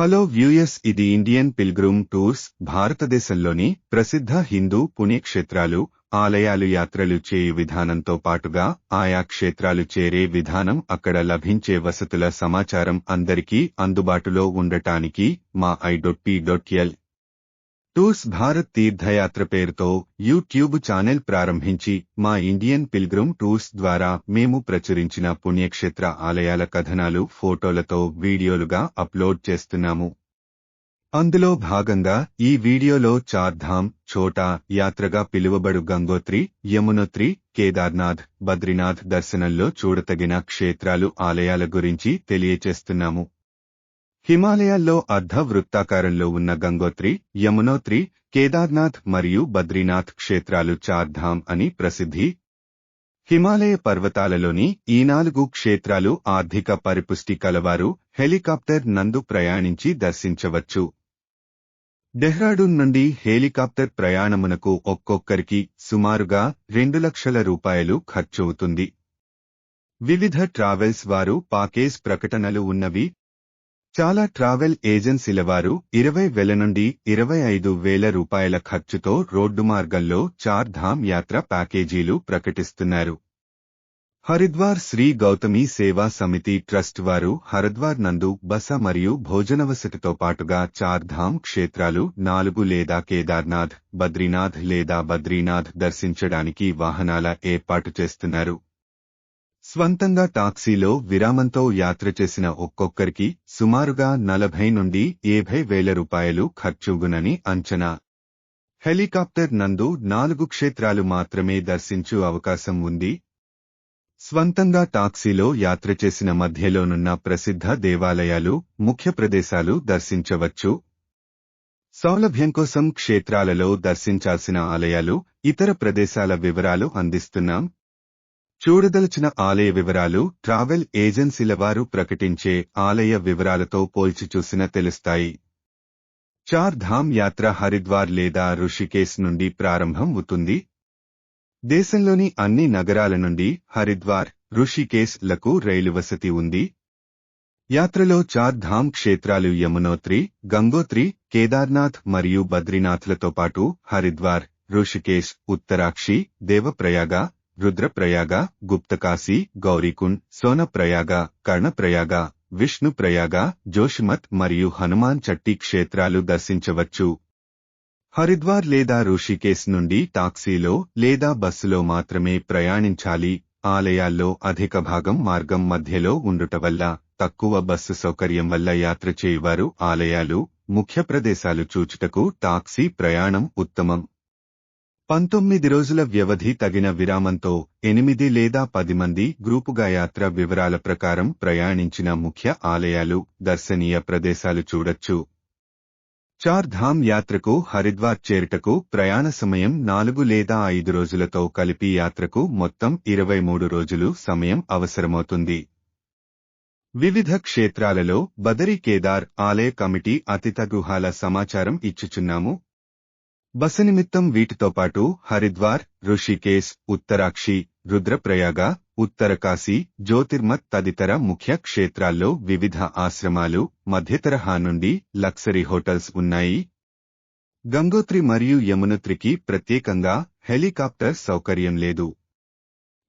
Hello viewers ఇది Indian pilgrim tours భారతదేశంలోని ప్రసిద్ధ హిందూ పుణ్యక్షేత్రాలు ఆలయాలు యాత్రలు చేయు విధానంతో పాటుగా ఆయా క్షేత్రాలు చేరే విధానం అక్కడ లభించే వసతుల సమాచారం అందరికీ అందుబాటులో ఉండటానికి మా I dot P dot L tours Bharat తీర్థయాత్ర పేరుతో యూట్యూబ్ ఛానల్ ప్రారంభించి మా ఇండియన్ పిల్గ్రమ్ టూర్స్ ద్వారా మేము ప్రచురించిన పుణ్యక్షేత్ర ఆలయాల కథనాలు ఫోటోలతో వీడియోలుగా అప్లోడ్ చేస్తున్నాము. అందులో భాగంగా ఈ వీడియోలో చార్ధామ్ ఛోటా యాత్రగా పిలువబడు గంగోత్రి యమునోత్రి కేదార్నాథ్ బద్రీనాథ్ దర్శనంలో చూడతగిన క్షేత్రాలు ఆలయాల గురించి తెలియచేస్తున్నాము. హిమాలయాల్లో అర్ధ వృత్తాకారంలో ఉన్న గంగోత్రి యమునోత్రి కేదార్నాథ్ మరియు బద్రీనాథ్ క్షేత్రాలు చార్ధామ్ అని ప్రసిద్ధి. హిమాలయ పర్వతాలలోని ఈ నాలుగు క్షేత్రాలు ఆర్థిక పరిపుష్టి కలవారు హెలికాప్టర్ నందు ప్రయాణించి దర్శించవచ్చు. డెహ్రాడూన్ నుండి హెలికాప్టర్ ప్రయాణమునకు ఒక్కొక్కరికి సుమారుగా రెండు లక్షల రూపాయలు ఖర్చవుతుంది వివిధ ట్రావెల్స్ వారు పాకేజ్ ప్రకటనలు ఉన్నవి చాలా ట్రావెల్ ఏజెన్సీల వారు ఇరవై వేల నుండి ఇరవై ఐదు వేల రూపాయల ఖర్చుతో రోడ్డు మార్గంలో చార్ ధామ్ యాత్ర ప్యాకేజీలు ప్రకటిస్తున్నారు. హరిద్వార్ శ్రీ గౌతమి సేవా సమితి ట్రస్ట్ వారు హరిద్వార్ నందు బస మరియు భోజనవసతితో పాటుగా చార్ధామ్ క్షేత్రాలు నాలుగు లేదా కేదార్నాథ్ బద్రీనాథ్ లేదా బద్రీనాథ్ దర్శించడానికి వాహనాల ఏర్పాటు చేస్తున్నారు. స్వంతంగా టాక్సీలో విరామంతో యాత్ర చేసిన ఒక్కొక్కరికి సుమారుగా నలభై నుండి ఏభై వేల రూపాయలు ఖర్చుగునని అంచనా. హెలికాప్టర్ నందు నాలుగు క్షేత్రాలు మాత్రమే దర్శించు అవకాశం ఉంది. స్వంతంగా టాక్సీలో యాత్ర చేసిన మధ్యలోనున్న ప్రసిద్ధ దేవాలయాలు ముఖ్య ప్రదేశాలు దర్శించవచ్చు. సౌలభ్యం కోసం క్షేత్రాలలో దర్శించాల్సిన ఆలయాలు ఇతర ప్రదేశాల వివరాలు అందిస్తున్నాం. చూడదలచిన ఆలయ వివరాలు ట్రావెల్ ఏజెన్సీల వారు ప్రకటించే ఆలయ వివరాలతో పోల్చి చూసిన తెలుస్తాయి. చార్ ధామ్ యాత్ర హరిద్వార్ లేదా ఋషికేశ్ నుండి ప్రారంభం అవుతుంది. దేశంలోని అన్ని నగరాల నుండి హరిద్వార్ ఋషికేశ్లకు రైలు వసతి ఉంది. యాత్రలో చార్ ధామ్ క్షేత్రాలు యమునోత్రి గంగోత్రి కేదార్నాథ్ మరియు బద్రీనాథ్లతో పాటు హరిద్వార్ ఋషికేశ్ ఉత్తరాక్షి దేవప్రయాగ రుద్రప్రయాగ గుప్తకాశీ గౌరీకుండ్ సోనప్రయాగ కర్ణప్రయాగ విష్ణుప్రయాగ జోషిమత్ మరియు హనుమాన్ చట్టి క్షేత్రాలు దర్శించవచ్చు. హరిద్వార్ లేదా ఋషికేశ్ నుండి టాక్సీలో లేదా బస్సులో మాత్రమే ప్రయాణించాలి. ఆలయాల్లో అధిక భాగం మార్గం మధ్యలో ఉండుట వల్ల తక్కువ బస్సు సౌకర్యం వల్ల యాత్ర చేయవారు ఆలయాలు ముఖ్య ప్రదేశాలు చూచుటకు టాక్సీ ప్రయాణం ఉత్తమం. పంతొమ్మిది రోజుల వ్యవధి తగిన విరామంతో ఎనిమిది లేదా పది మంది గ్రూపుగా యాత్ర వివరాల ప్రకారం ప్రయాణించిన ముఖ్య ఆలయాలు దర్శనీయ ప్రదేశాలు చూడొచ్చు. చార్ధామ్ యాత్రకు హరిద్వార్ చేరుటకు ప్రయాణ సమయం నాలుగు లేదా ఐదు రోజులతో కలిపి యాత్రకు మొత్తం ఇరవై మూడు రోజులు సమయం అవసరమవుతుంది. వివిధ క్షేత్రాలలో బదరీ కేదార్ ఆలయ కమిటీ అతిథ గృహాల సమాచారం ఇచ్చుచున్నాము. బస నిమిత్తం వీటితో పాటు హరిద్వార్ ఋషికేశ్ ఉత్తరాక్షి రుద్రప్రయాగ ఉత్తరకాశీ జ్యోతిర్మత్ తదితర ముఖ్య క్షేత్రాల్లో వివిధ ఆశ్రమాలు మధ్యతరహా నుండి లక్సరీ హోటల్స్ ఉన్నాయి. గంగోత్రి మరియు యమునోత్రికి ప్రత్యేకంగా హెలికాప్టర్ సౌకర్యం లేదు.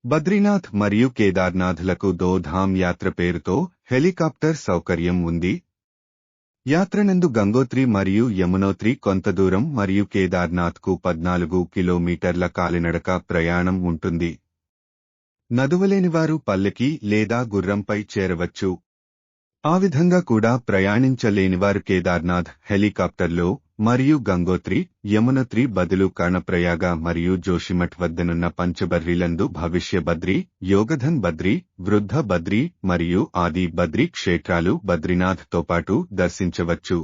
బద్రీనాథ్ మరియు కేదార్నాథ్లకు దోధామ్ యాత్ర పేరుతో హెలికాప్టర్ సౌకర్యం ఉంది. యాత్రనందు గంగోత్రి మరియు యమునోత్రి కొంత దూరం మరియు కేదార్నాథ్కు పద్నాలుగు కిలోమీటర్ల కాలినడక ప్రయాణం ఉంటుంది. నదువలేనివారు పల్లెకి లేదా గుర్రంపై చేరవచ్చు. ఆ విధంగా కూడా ప్రయాణించలేనివారు కేదార్నాథ్ హెలికాప్టర్లో మరియు గంగోత్రి యమునత్రి బదులు కర్ణప్రయాగ మరియు జోషిమఠ్ వద్దనున్న పంచబర్రీలందు భవిష్య బద్రి యోగధన్ బద్రి వృద్ధ బద్రి మరియు ఆది బద్రి క్షేత్రాలు బద్రీనాథ్తో పాటు దర్శించవచ్చు.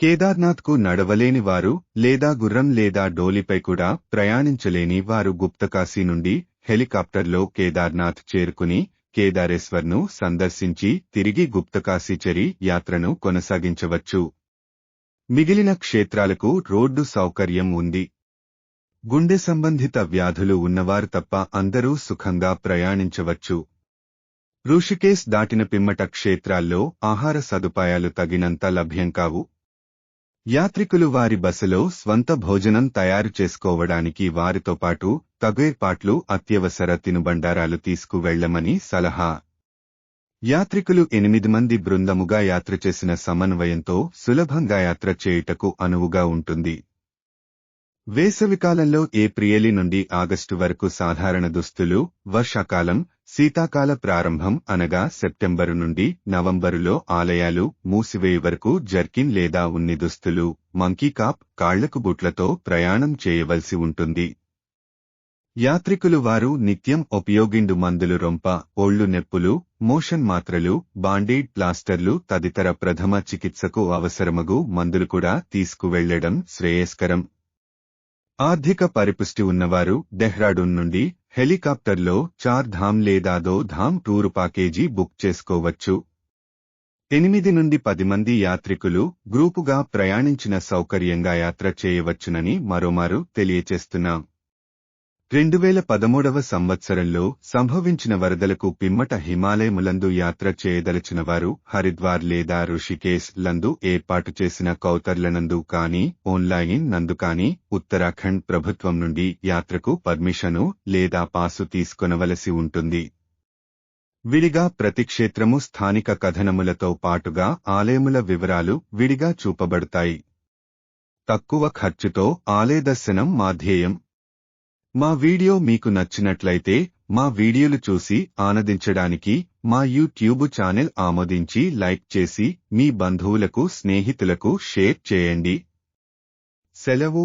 కేదార్నాథ్కు నడవలేని వారు లేదా గుర్రం లేదా డోలిపై కూడా ప్రయాణించలేని వారు గుప్తకాశీ నుండి హెలికాప్టర్లో కేదార్నాథ్ చేరుకుని కేదారేశ్వర్ను సందర్శించి తిరిగి గుప్తకాశీచరి యాత్రను కొనసాగించవచ్చు. మిగిలిన క్షేత్రాలకు రోడ్డు సౌకర్యం ఉంది. గుండె సంబంధిత వ్యాధులు ఉన్నవారు తప్ప అందరూ సుఖంగా ప్రయాణించవచ్చు. ఋషికేశ్ దాటిన పిమ్మట క్షేత్రాల్లో ఆహార సదుపాయాలు తగినంత లభ్యం కావు. యాత్రికులు వారి బసలో స్వంత భోజనం తయారు చేసుకోవడానికి వారితో పాటు తగేర్పాట్లు అత్యవసర తినుబండారాలు తీసుకువెళ్ళమని సలహా. యాత్రికులు ఎనిమిది మంది బృందముగా యాత్ర చేసిన సమన్వయంతో సులభంగా యాత్ర చేయుటకు అనువుగా ఉంటుంది. వేసవికాలంలో ఏప్రియేలి నుండి ఆగస్టు వరకు సాధారణ దుస్తులు వర్షాకాలం శీతాకాల ప్రారంభం అనగా సెప్టెంబరు నుండి నవంబరులో ఆలయాలు మూసివేయు వరకు జర్కిన్ లేదా ఉన్ని దుస్తులు మంకీ కాప్ కాళ్ళకు బుట్లతో ప్రయాణం చేయవలసి ఉంటుంది. యాత్రికులు వారు నిత్యం ఉపయోగిండు మందులు రొంప ఒళ్ళు నెప్పులు మోషన్ మాత్రలు బాండేడ్ ప్లాస్టర్లు తదితర ప్రథమ చికిత్సకు అవసరమగు మందులు కూడా తీసుకువెళ్ళడం శ్రేయస్కరం. ఆర్థిక పరిపుష్టి ఉన్నవారు డెహ్రాడూన్ నుండి హెలికాప్టర్లో చార్ ధామ్ లేదా Do Dham tour package book చేసుకోవచ్చు. ఎనిమిది నుండి పది మంది యాత్రికులు గ్రూపుగా ప్రయాణించిన సౌకర్యంగా యాత్ర చేయవచ్చునని మరోమారు తెలియచేస్తున్నాం. రెండు వేల పదమూడవ సంవత్సరంలో సంభవించిన వరదలకు పిమ్మట హిమాలయములందు యాత్ర చేయదలచిన వారు హరిద్వార్ లేదా ఋషికేశ్ లందు ఏర్పాటు చేసిన కౌతర్లనందు కాని ఆన్లైన్ నందు కాని ఉత్తరాఖండ్ ప్రభుత్వం నుండి యాత్రకు పర్మిషను లేదా పాసు తీసుకొనవలసి ఉంటుంది. విడిగా ప్రతి క్షేత్రము స్థానిక కథనములతో పాటుగా ఆలయముల వివరాలు విడిగా చూపబడతాయి. తక్కువ ఖర్చుతో ఆలయ దర్శనం మాధ్యేయం మా వీడియో మీకు నచ్చినట్లయితే మా వీడియోలు చూసి ఆనందించడానికి మా యూట్యూబ్ ఛానల్ ఆమోదించి లైక్ చేసి మీ బంధువులకు స్నేహితులకు షేర్ చేయండి. సెలవు.